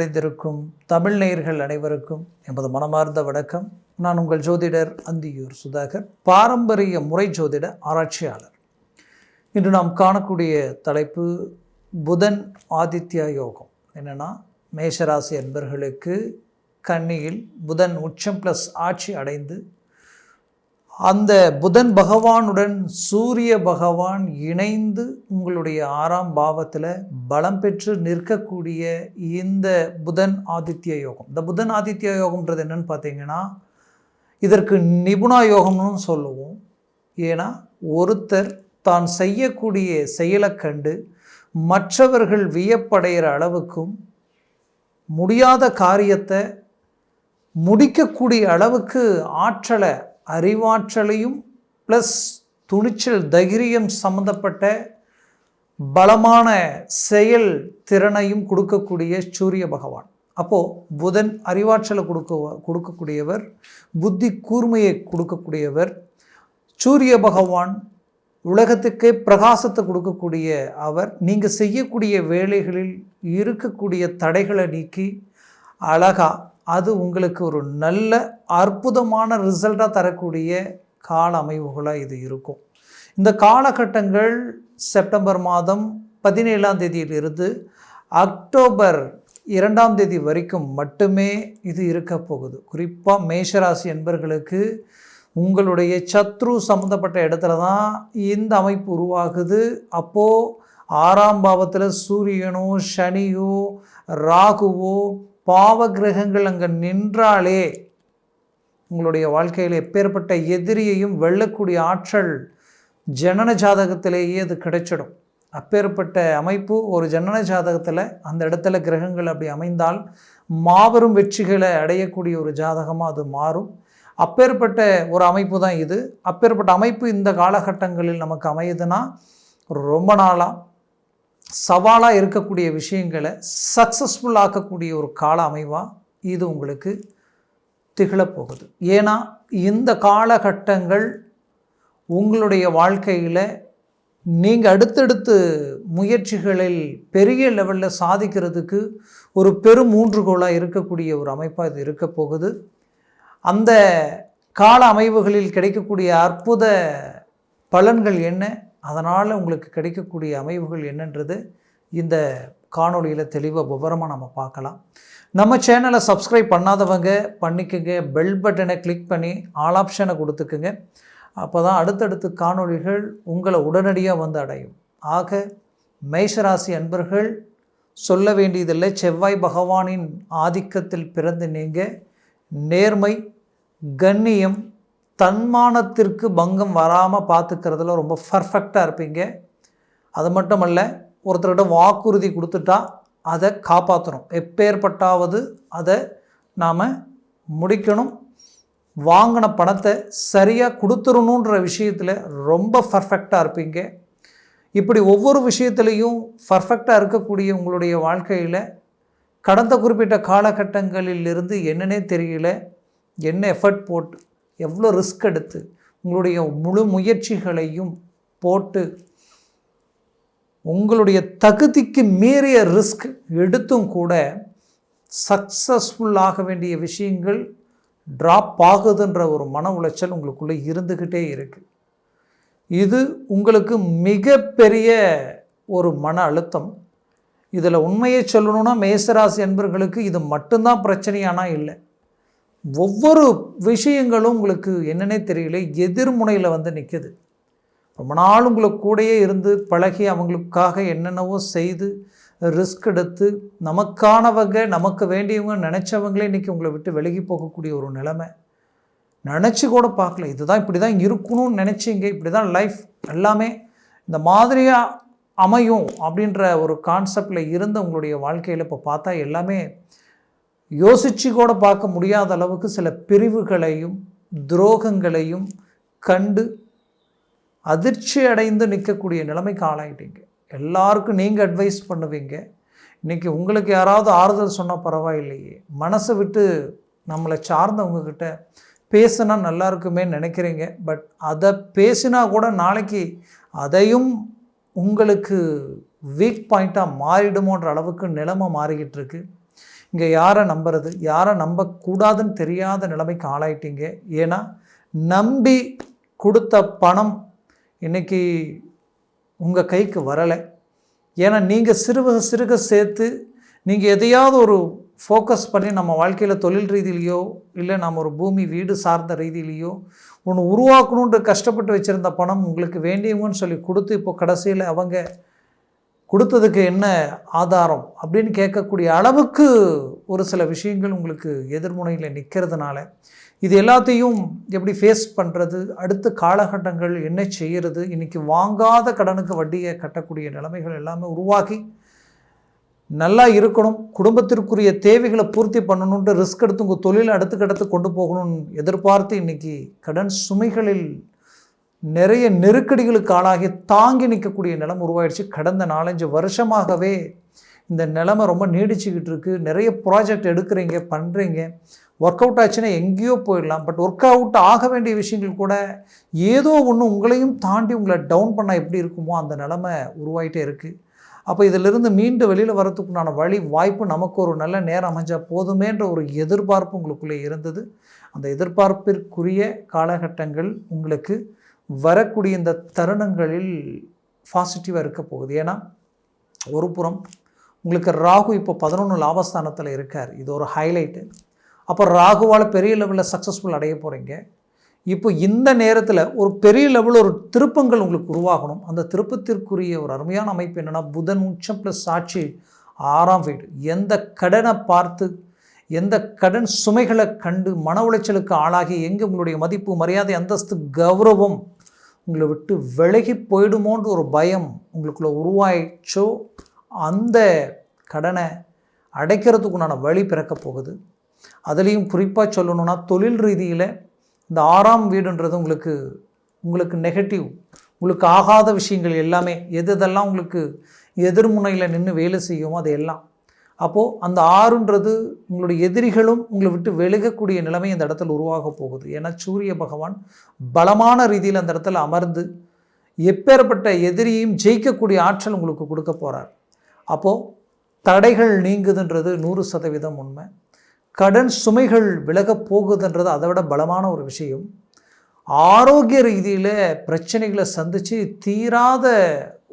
நிறைந்திருக்கும் தமிழ் நேயர்கள் அனைவருக்கும் எமது மனமார்ந்த வணக்கம். நான் உங்கள் ஜோதிடர் அந்தியூர் சுதாகர் பாரம்பரிய முறை ஜோதிட ஆராய்ச்சியாளர். இன்று நாம் காணக்கூடிய தலைப்பு புதன் ஆதித்யா யோகம். என்னென்னா மேஷராசி அன்பர்களுக்கு கன்னியில் புதன் உச்சம் ப்ளஸ் ஆட்சி அடைந்து அந்த புதன் பகவானுடன் சூரிய பகவான் இணைந்து உங்களுடைய ஆறாம் பாவத்தில் பலம் பெற்று நிற்கக்கூடிய இந்த புதன் ஆதித்ய யோகம். இந்த புதன் ஆதித்ய யோகம்ன்றது என்னன்னு பார்த்தீங்கன்னா இதற்கு நிபுணா யோகம்னு சொல்லுவோம். ஏன்னா ஒருத்தர் தான் செய்யக்கூடிய செயலை கண்டு மற்றவர்கள் வியப்படைகிற அளவுக்கும் முடியாத காரியத்தை முடிக்கக்கூடிய அளவுக்கு ஆற்றலை அறிவாற்றலையும் ப்ளஸ் துணிச்சல் தைரியம் சம்மந்தப்பட்ட பலமான செயல் திறனையும் கொடுக்கக்கூடிய சூரிய பகவான். அப்போது புதன் அறிவாற்றலை கொடுக்க கொடுக்கக்கூடியவர் புத்தி கூர்மையை கொடுக்கக்கூடியவர் சூரிய பகவான் உலகத்துக்கே பிரகாசத்தை கொடுக்கக்கூடிய அவர் நீங்கள் செய்யக்கூடிய வேலைகளில் இருக்கக்கூடிய தடைகளை நீக்கி அழகா அது உங்களுக்கு ஒரு நல்ல அற்புதமான ரிசல்ட்டாக தரக்கூடிய கால அமைவுகளாக இது இருக்கும். இந்த காலகட்டங்கள் செப்டம்பர் மாதம் பதினேழாம் தேதியிலிருந்து அக்டோபர் இரண்டாம் தேதி வரைக்கும் மட்டுமே இது இருக்க போகுது. குறிப்பாக மேஷராசி என்பர்களுக்கு உங்களுடைய சத்ரு சம்மந்தப்பட்ட இடத்துல தான் இந்த அமைப்பு உருவாகுது. அப்போது ஆறாம் பாவத்தில் சூரியனோ சனியோ ராகுவோ பாவ கிரகங்கள் அங்கே நின்றாலே உங்களுடைய வாழ்க்கையில் எப்பேற்பட்ட எதிரியையும் வெல்லக்கூடிய ஆற்றல் ஜனன ஜாதகத்திலேயே அது கிடைச்சிடும். அப்பேற்பட்ட அமைப்பு ஒரு ஜனன ஜாதகத்தில் அந்த இடத்துல கிரகங்கள் அப்படி அமைந்தால் மாபெரும் வெற்றிகளை அடையக்கூடிய ஒரு ஜாதகமாக அது மாறும். அப்பேற்பட்ட ஒரு அமைப்பு தான் இது. அப்பேற்பட்ட அமைப்பு இந்த காலகட்டங்களில் நமக்கு அமையுதுன்னா ரொம்ப நாளாக சவாலாக இருக்கக்கூடிய விஷயங்களை சக்ஸஸ்ஃபுல் ஆக்கக்கூடிய ஒரு கால அமைவாக இது உங்களுக்கு திகழப்போகுது ஏன்னா இந்த காலகட்டங்கள் உங்களுடைய வாழ்க்கையில் நீங்கள் அடுத்தடுத்து முயற்சிகளில் பெரிய லெவலில் சாதிக்கிறதுக்கு ஒரு பெரும் ஊன்றுகோலாக இருக்கக்கூடிய ஒரு அமைப்பாக இது இருக்க போகுது. அந்த கால அமைவுகளில் கிடைக்கக்கூடிய அற்புத பலன்கள் என்ன? அதனால் உங்களுக்கு கிடைக்கக்கூடிய அமைவுகள் என்னன்றது இந்த காணொளியில் தெளிவாக விவரமாக நம்ம பார்க்கலாம். நம்ம சேனலை சப்ஸ்கிரைப் பண்ணாதவங்க பண்ணிக்கோங்க. பெல் பட்டனை கிளிக் பண்ணி ஆல் ஆப்ஷனை கொடுத்துக்குங்க. அப்போ தான் அடுத்தடுத்து காணொளிகள் உங்களை உடனடியாக வந்து அடையும். ஆக மேஷராசி அன்பர்கள் சொல்ல வேண்டியதில்லை. செவ்வாய் பகவானின் ஆதிக்கத்தில் பிறந்து நீங்கள் நேர்மை கண்ணியம் தன்மானத்திற்கு பங்கம் வராமல் பார்த்துக்கிறதுல ரொம்ப பர்ஃபெக்டாக இருப்பீங்க. அது மட்டும் அல்ல ஒருத்தர்கிட்ட வாக்குறுதி கொடுத்துட்டா அதை காப்பாற்றணும் எப்பேற்பட்டாவது அதை நாம் முடிக்கணும். வாங்கின பணத்தை சரியாக கொடுத்துடணுன்ற விஷயத்தில் ரொம்ப பர்ஃபெக்டாக இருப்பீங்க. இப்படி ஒவ்வொரு விஷயத்துலேயும் பர்ஃபெக்டாக இருக்கக்கூடிய உங்களுடைய வாழ்க்கையில் கடந்த குறிப்பிட்ட காலகட்டங்களில் இருந்து என்னன்னே தெரியல. என்ன எஃபர்ட் போட்டு எவ்வளோ ரிஸ்க் எடுத்து உங்களுடைய முழு முயற்சிகளையும் போட்டு உங்களுடைய தகுதிக்கு மீறிய ரிஸ்க் எடுத்தும் கூட சக்ஸஸ்ஃபுல்லாக வேண்டிய விஷயங்கள் ட்ராப் ஆகுதுன்ற ஒரு மன உளைச்சல் உங்களுக்குள்ளே இருந்துக்கிட்டே இருக்குது இது உங்களுக்கு மிகப்பெரிய ஒரு மன அழுத்தம். இதில் உண்மையை சொல்லணும்னா மேசராசி என்பர்களுக்கு இது மட்டும்தான் பிரச்சனையானா இல்லை. ஒவ்வொரு விஷயங்களும் உங்களுக்கு என்னன்னே தெரியல எதிர்முனையில் வந்து நிற்குது ரொம்ப நாள் உங்களுக்கு கூடயே இருந்து பழகி அவங்களுக்காக என்னென்னவோ செய்து ரிஸ்க் எடுத்து நமக்கானவங்க நமக்கு வேண்டியவங்க நினச்சவங்களே இன்றைக்கி உங்களை விட்டு விலகி போகக்கூடிய ஒரு நிலைமை. நினச்சி கூட பார்க்கல இதுதான் இப்படி தான் இருக்கணும்னு நினச்சிங்க இப்படி தான் லைஃப் எல்லாமே இந்த மாதிரியாக அமையும் அப்படின்ற ஒரு கான்செப்டில் இருந்த உங்களுடைய வாழ்க்கையில் இப்போ பார்த்தா எல்லாமே யோசித்து கூட பார்க்க முடியாத அளவுக்கு சில பிரிவுகளையும் துரோகங்களையும் கண்டு அதிர்ச்சி அடைந்து நிற்கக்கூடிய நிலைமைக்கு ஆளாயிட்டீங்க. எல்லாருக்கும் நீங்கள் அட்வைஸ் பண்ணுவீங்க. இன்றைக்கி உங்களுக்கு யாராவது ஆறுதல் சொன்னால் பரவாயில்லையே. மனசை விட்டு நம்மளை சார்ந்தவங்கக்கிட்ட பேசினா நல்லா இருக்குமே நினைக்கிறீங்க. பட் அதை பேசினா கூட நாளைக்கு அதையும் உங்களுக்கு வீக் பாயிண்ட்டாக மாறிடுமோன்ற அளவுக்கு நிலைமை மாறிக்கிட்டு இருக்குது இங்கே யாரை நம்புறது? யாரை நம்பக்கூடாதுன்னு தெரியாத நிலைமைக்கு ஆளாயிட்டீங்க. ஏன்னா நம்பி கொடுத்த பணம் இன்னைக்கு உங்கள் கைக்கு வரலை. ஏன்னா நீங்கள் சிறுக சிறுக சேர்த்து நீங்கள் எதையாவது ஒரு ஃபோக்கஸ் பண்ணி நம்ம வாழ்க்கையில் தொழில் ரீதியிலையோ இல்லை நம்ம ஒரு பூமி வீடு சார்ந்த ரீதியிலையோ ஒன்று உருவாக்கணுன்ற கஷ்டப்பட்டு வச்சுருந்த பணம் உங்களுக்கு வேண்டியவங்கன்னு சொல்லி கொடுத்து இப்போ கடைசியில் அவங்க கொடுத்ததுக்கு என்ன ஆதாரம் அப்படின்னு கேட்கக்கூடிய அளவுக்கு ஒரு சில விஷயங்கள் உங்களுக்கு எதிர்முனையில் நிற்கிறதுனால இது எல்லாத்தையும் எப்படி ஃபேஸ் பண்ணுறது அடுத்த காலகட்டங்கள் என்ன செய்கிறது இன்றைக்கி வாங்காத கடனுக்கு வட்டியை கட்டக்கூடிய நிலைமைகள் எல்லாமே உருவாக்கி நல்லா இருக்கணும். குடும்பத்திற்குரிய தேவைகளை பூர்த்தி பண்ணணுன்ட்டு ரிஸ்க் எடுத்து உங்கள் தொழிலை அடுத்த கடத்து கொண்டு போகணும்னு எதிர்பார்த்து இன்றைக்கி கடன் சுமைகளில் நிறைய நெருக்கடிகளுக்கு ஆளாகி தாங்கி நிற்கக்கூடிய நிலம் உருவாயிடுச்சு. கடந்த நாலஞ்சு வருஷமாகவே இந்த நிலைமை ரொம்ப நீடிச்சுக்கிட்டு இருக்குது நிறைய ப்ராஜெக்ட் எடுக்கிறீங்க பண்ணுறீங்க ஒர்க் அவுட் ஆச்சுன்னா எங்கேயோ போயிடலாம். பட் ஒர்க் அவுட் ஆக வேண்டிய விஷயங்கள் கூட ஏதோ ஒன்று உங்களையும் தாண்டி உங்களை டவுன் பண்ணால் எப்படி இருக்குமோ அந்த நிலமை உருவாயிட்டே இருக்குது அப்போ இதிலிருந்து மீண்டு வெளியில் வரத்துக்குண்டான வழி வாய்ப்பு நமக்கு ஒரு நல்ல நேரம் அமைஞ்சால் போதுமேன்ற ஒரு எதிர்பார்ப்பு உங்களுக்குள்ளே இருந்தது. அந்த எதிர்பார்ப்பிற்குரிய காலகட்டங்கள் உங்களுக்கு வரக்கூடிய இந்த தருணங்களில் பாசிட்டிவாக இருக்க போகுது. ஏன்னா ஒரு புறம் உங்களுக்கு ராகு இப்போ பதினொன்று லாபஸ்தானத்தில் இருக்கார். இது ஒரு ஹைலைட்டு அப்போ ராகுவால் பெரிய லெவலில் சக்ஸஸ்ஃபுல் அடைய போகிறீங்க இப்போ இந்த நேரத்தில் ஒரு பெரிய லெவலில் ஒரு திருப்பங்கள் உங்களுக்கு உருவாகணும். அந்த திருப்பத்திற்குரிய ஒரு அருமையான அமைப்பு என்னென்னா புதன் உச்சம் ப்ளஸ் சாட்சி ஆறாம் வீடு. எந்த கடனை பார்த்து எந்த கடன் சுமைகளை கண்டு மன உளைச்சலுக்கு ஆளாகி எங்கே உங்களுடைய மதிப்பு மரியாதை அந்தஸ்து கௌரவம் உங்களை விட்டு விலகி போயிடுமோன்ற ஒரு பயம் உங்களுக்குள்ளே உருவாயிச்சோ அந்த கடனை அடைக்கிறதுக்குண்டான வழி பிறக்க போகுது. அதுலேயும் குறிப்பாக சொல்லணுன்னா தொழில் ரீதியில் இந்த ஆறாம் வீடுன்றது உங்களுக்கு உங்களுக்கு நெகட்டிவ் உங்களுக்கு ஆகாத விஷயங்கள் எல்லாமே எது எதெல்லாம் உங்களுக்கு எதிர்முனையில் நின்று வேலை செய்யுமோ அது எல்லாம் அப்போது அந்த ஆறுன்றது உங்களுடைய எதிரிகளும் உங்களை விட்டு விலகக்கூடிய நிலைமை இந்த இடத்துல உருவாக போகுது. ஏன்னா சூரிய பகவான் பலமான ரீதியில் அந்த இடத்துல அமர்ந்து எப்பேற்பட்ட எதிரியும் ஜெயிக்கக்கூடிய ஆற்றல் உங்களுக்கு கொடுக்க போகிறார் அப்போது தடைகள் நீங்குதுன்றது நூறு சதவீதம் உண்மை. கடன் சுமைகள் விலகப் போகுதுன்றது அதை விட பலமான ஒரு விஷயம். ஆரோக்கிய ரீதியில் பிரச்சனைகளை சந்தித்து தீராத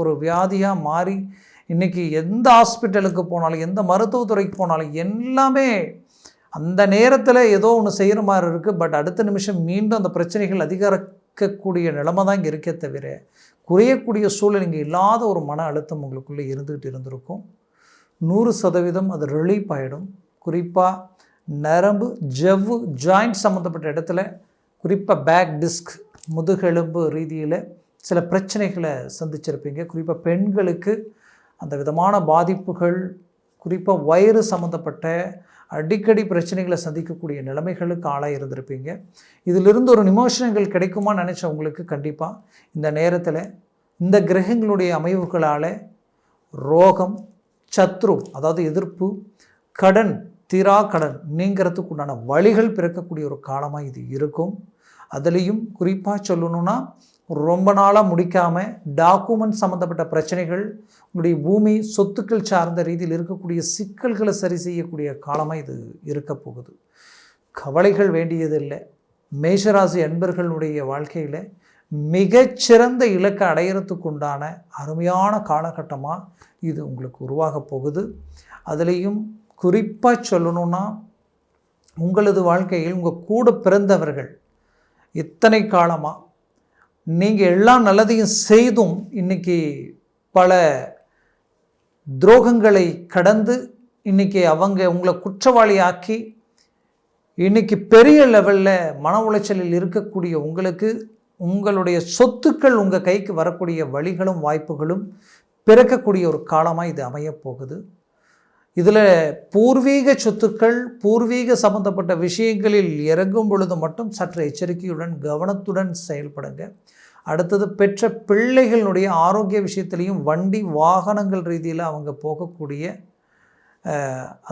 ஒரு வியாதியாக மாறி இன்றைக்கி எந்த ஹாஸ்பிட்டலுக்கு போனாலும் எந்த மருத்துவத்துறைக்கு போனாலும் எல்லாமே அந்த நேரத்தில் ஏதோ ஒன்று செய்கிற மாதிரி இருக்குது பட் அடுத்த நிமிஷம் மீண்டும் அந்த பிரச்சனைகள் அதிகரிக்கக்கூடிய நிலைமை தான் இங்கே இருக்கே தவிர குறையக்கூடிய சூழல் இங்கே இல்லாத ஒரு மன அழுத்தம் உங்களுக்குள்ளே இருந்துக்கிட்டு இருந்திருக்கும். நூறு சதவீதம் அது ரிலீஃப் ஆகிடும் குறிப்பாக நரம்பு ஜவ்வு ஜாயிண்ட் சம்மந்தப்பட்ட இடத்துல குறிப்பாக பேக் டிஸ்க் முதுகெலும்பு ரீதியில் சில பிரச்சனைகளை சந்திச்சிருப்பீங்க. குறிப்பாக பெண்களுக்கு அந்த விதமான பாதிப்புகள் குறிப்பாக வயிறு சம்மந்தப்பட்ட அடிக்கடி பிரச்சனைகளை சந்திக்கக்கூடிய நிலைமைகளுக்கு ஆளாக இருந்திருப்பீங்க. இதிலிருந்து ஒரு நிமோஷனங்கள் கிடைக்குமா நினச்ச உங்களுக்கு கண்டிப்பாக இந்த நேரத்தில் இந்த கிரகங்களுடைய அமைவுகளால் ரோகம் சத்ரு அதாவது எதிர்ப்பு கடன் தீரா கடன் நீங்கிறதுக்கு உண்டான வழிகள் பிறக்கக்கூடிய ஒரு காலமாக இது இருக்கும். அதுலேயும் குறிப்பாக சொல்லணுன்னா ரொம்ப நாளாக முடிக்காமல் டாக்குமெண்ட் சம்மந்தப்பட்ட பிரச்சனைகள் உங்களுடைய பூமி சொத்துக்கள் சார்ந்த ரீதியில் இருக்கக்கூடிய சிக்கல்களை சரி செய்யக்கூடிய காலமாக இது இருக்க போகுது. கவலைகள் வேண்டியதில்லை. மேஷராசி அன்பர்களுடைய வாழ்க்கையில் மிகச்சிறந்த இலக்கை அடையிறதுக்கு உண்டான அருமையான காலகட்டமாக இது உங்களுக்கு உருவாக போகுது. அதுலேயும் குறிப்பாக சொல்லணும்னா உங்களது வாழ்க்கையில் உங்கள் கூட பிறந்தவர்கள் இத்தனை காலமாக நீங்கள் எல்லா நல்லதையும் செய்தும் இன்றைக்கி பல துரோகங்களை கடந்து இன்றைக்கி அவங்க உங்களை குற்றவாளியாக்கி இன்றைக்கி பெரிய லெவலில் மன உளைச்சலில் இருக்கக்கூடிய உங்களுக்கு உங்களுடைய சொத்துக்கள் உங்கள் கைக்கு வரக்கூடிய வழிகளும் வாய்ப்புகளும் பிறக்கக்கூடிய ஒரு காலமாக இது அமையப் போகுது இதில் பூர்வீக சொத்துக்கள் பூர்வீக சம்பந்தப்பட்ட விஷயங்களில் இறங்கும் பொழுது மட்டும் சற்று எச்சரிக்கையுடன் கவனத்துடன் செயல்படுங்க. அடுத்தது பெற்ற பிள்ளைகளுடைய ஆரோக்கிய விஷயத்துலேயும் வண்டி வாகனங்கள் ரீதியில் அவங்க போகக்கூடிய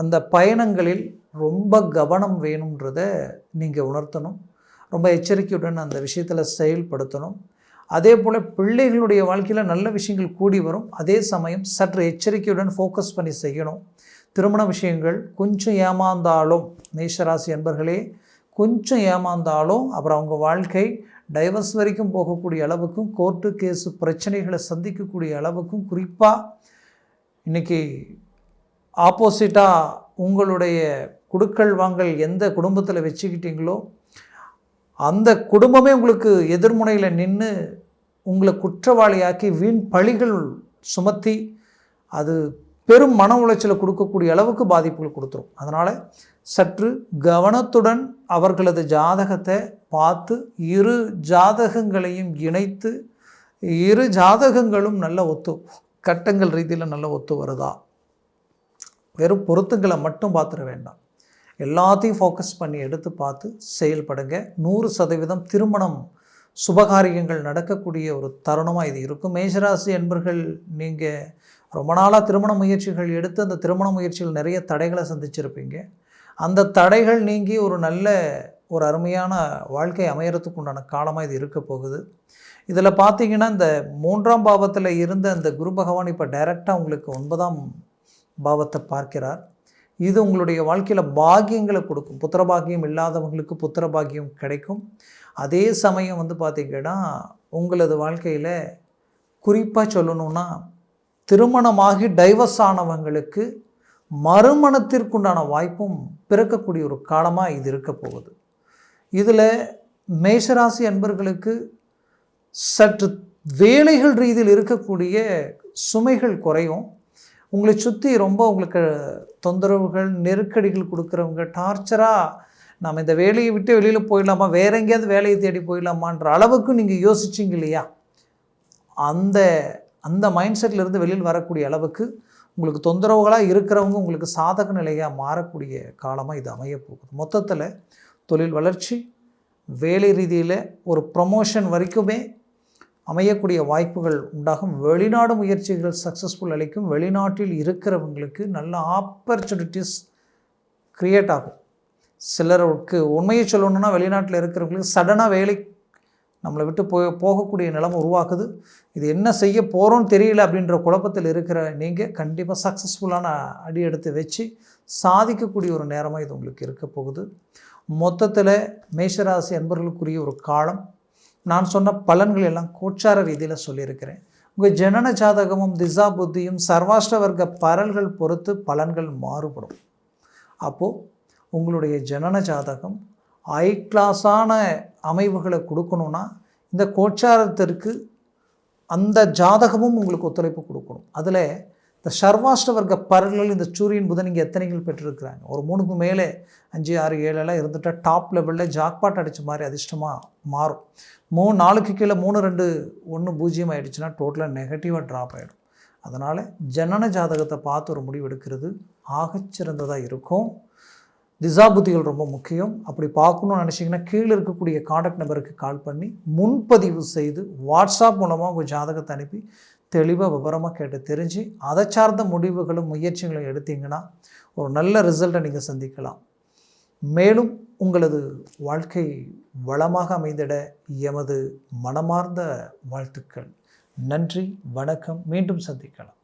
அந்த பயணங்களில் ரொம்ப கவனம் வேணுன்றத நீங்கள் உணர்த்தணும். ரொம்ப எச்சரிக்கையுடன் அந்த விஷயத்தில் செயல்படுத்தணும். அதே போல் பிள்ளைகளுடைய வாழ்க்கையில் நல்ல விஷயங்கள் கூடி வரும். அதே சமயம் சற்று எச்சரிக்கையுடன் ஃபோக்கஸ் பண்ணி செய்யணும். திருமண விஷயங்கள் கொஞ்சம் ஏமாந்தாலும் மேஷராசி என்பர்களே கொஞ்சம் ஏமாந்தாலும் அப்புறம் அவங்க வாழ்க்கை டைவர்ஸ் வரைக்கும் போகக்கூடிய அளவுக்கும் கோர்ட்டு கேஸு பிரச்சனைகளை சந்திக்கக்கூடிய அளவுக்கும் குறிப்பாக இன்றைக்கி ஆப்போசிட்டாக உங்களுடைய குடுக்கல் வாங்கல் எந்த குடும்பத்தில் வச்சுக்கிட்டீங்களோ அந்த குடும்பமே உங்களுக்கு எதிர்முனையில் நின்று உங்களை குற்றவாளியாக்கி வீண் பழிகள் சுமத்தி அது பெரும் மன உளைச்சலை கொடுக்கக்கூடிய அளவுக்கு பாதிப்புகள் கொடுத்துரும். அதனால் சற்று கவனத்துடன் அவர்களது ஜாதகத்தை பார்த்து இரு ஜாதகங்களையும் இணைத்து இரு ஜாதகங்களும் நல்ல ஒத்து கட்டங்கள் ரீதியில் நல்ல ஒத்து வருதா? வெறும் பொருத்துங்களை மட்டும் பார்த்துட வேண்டாம். எல்லாத்தையும் ஃபோக்கஸ் பண்ணி எடுத்து பார்த்து செயல்படுங்க. நூறு சதவீதம் திருமணம் சுபகாரியங்கள் நடக்கக்கூடிய ஒரு தருணமாக இது இருக்கும். மேஷராசி என்பர்கள் நீங்கள் ரொம்ப நாளாக திருமண முயற்சிகள் எடுத்து அந்த திருமண முயற்சிகள் நிறைய தடைகளை சந்திச்சிருப்பீங்க. அந்த தடைகள் நீங்கி ஒரு நல்ல ஒரு அருமையான வாழ்க்கை அமையறதுக்கு உண்டான காலமாக இது இருக்க போகுது. இதில் பார்த்தீங்கன்னா இந்த மூன்றாம் பாவத்தில் இருந்த அந்த குரு பகவான் இப்போ டைரெக்டாக உங்களுக்கு ஒன்பதாம் பாவத்தை பார்க்கிறார். இது உங்களுடைய வாழ்க்கையில் பாக்கியங்களை கொடுக்கும். புத்திர பாகியம் இல்லாதவங்களுக்கு புத்திர பாகியம் கிடைக்கும். அதே சமயம் வந்து பார்த்திங்கன்னா உங்களது வாழ்க்கையில் குறிப்பாக சொல்லணுன்னா திருமணமாகி டைவர்ஸ் ஆனவங்களுக்கு மறுமணத்திற்குண்டான வாய்ப்பும் பிறக்கக்கூடிய ஒரு காலமாக இது இருக்க போகுது. இதில் மேஷராசி அன்பர்களுக்கு சற்று வேலைகள் ரீதியில் இருக்கக்கூடிய சுமைகள் குறையும். உங்களை சுற்றி ரொம்ப உங்களுக்கு தொந்தரவுகள் நெருக்கடிகள் கொடுக்குறவங்க டார்ச்சராக நம்ம இந்த வேலையை விட்டு வெளியில் போயிடலாமா? வேற எங்கேயாவது வேலையை தேடி போயிடலாமான்ற அளவுக்கு நீங்கள் யோசிச்சிங்க இல்லையா? அந்த அந்த மைண்ட் செட்டில் இருந்து வெளியில் வரக்கூடிய அளவுக்கு உங்களுக்கு தொந்தரவுகளாக இருக்கிறவங்க உங்களுக்கு சாதக நிலையாக மாறக்கூடிய காலமாக இது அமைய போகுது. மொத்தத்தில் தொழில் வளர்ச்சி வேலை ரீதியில் ஒரு ப்ரமோஷன் வரைக்குமே அமையக்கூடிய வாய்ப்புகள் உண்டாகும். வெளிநாடு முயற்சிகள் சக்ஸஸ்ஃபுல் அளிக்கும். வெளிநாட்டில் இருக்கிறவங்களுக்கு நல்ல ஆப்பர்ச்சுனிட்டிஸ் க்ரியேட் ஆகும். சிலருக்கு உண்மையை சொல்லணுன்னா வெளிநாட்டில் இருக்கிறவங்களுக்கு சடனாக வேலை நம்மளை விட்டு போய் போகக்கூடிய நிலைமை உருவாக்குது. இது என்ன செய்ய போகிறோன்னு தெரியல அப்படின்ற குழப்பத்தில் இருக்கிற நீங்கள் கண்டிப்பாக சக்ஸஸ்ஃபுல்லான அடி எடுத்து வச்சு சாதிக்கக்கூடிய ஒரு நேரமாக இது உங்களுக்கு இருக்க போகுது. மொத்தத்தில் மேஷராசி அன்பர்களுக்குரிய ஒரு காலம். நான் சொன்ன பலன்கள் எல்லாம் கோச்சார ரீதியில் சொல்லியிருக்கிறேன். உங்கள் ஜனன ஜாதகமும் திசா புத்தியும் சர்வாஷ்ட வர்க்க பரல்கள் பொறுத்து பலன்கள் மாறுபடும். அப்போது உங்களுடைய ஜனன ஜாதகம் ஐ கிளாஸான அமைவுகளை கொடுக்கணுன்னா இந்த கோச்சாரத்திற்கு அந்த ஜாதகமும் உங்களுக்கு ஒத்துழைப்பு கொடுக்கணும். அதில் இந்த சர்வாஷ்ட வர்க்க பரல்கள் இந்த சூரியன் புதன் இங்கே எத்தனைகள் பெற்றிருக்கிறாங்க? ஒரு மூணுக்கு மேலே அஞ்சு ஆறு ஏழெல்லாம் இருந்துட்டால் டாப் லெவலில் ஜாக்பாட் அடித்த மாதிரி அதிர்ஷ்டமாக மாறும். மூணு நாளுக்கு கீழே மூணு ரெண்டு ஒன்று பூஜ்ஜியம் ஆகிடுச்சுன்னா டோட்டலாக நெகட்டிவாக ட்ராப் ஆகிடும் அதனால் ஜனன ஜாதகத்தை பார்த்து ஒரு முடிவு எடுக்கிறது ஆகச்சிறந்ததாக இருக்கும். திசாபுத்திகள் ரொம்ப முக்கியம். அப்படி பார்க்கணும்னு நினச்சிங்கன்னா கீழே இருக்கக்கூடிய காண்டாக்ட் நம்பருக்கு கால் பண்ணி முன்பதிவு செய்து வாட்ஸ்அப் மூலமாக உங்கள் ஜாதகத்தை அனுப்பி தெளிவாக விவரமாக கேட்டு தெரிஞ்சு அதை சார்ந்த முடிவுகளும் முயற்சிகளும் எடுத்தீங்கன்னா ஒரு நல்ல ரிசல்ட்டை நீங்கள் சந்திக்கலாம். மேலும் உங்களது வாழ்க்கை வளமாக அமைந்திட எமது மனமார்ந்த வாழ்த்துக்கள். நன்றி வணக்கம். மீண்டும் சந்திக்கலாம்.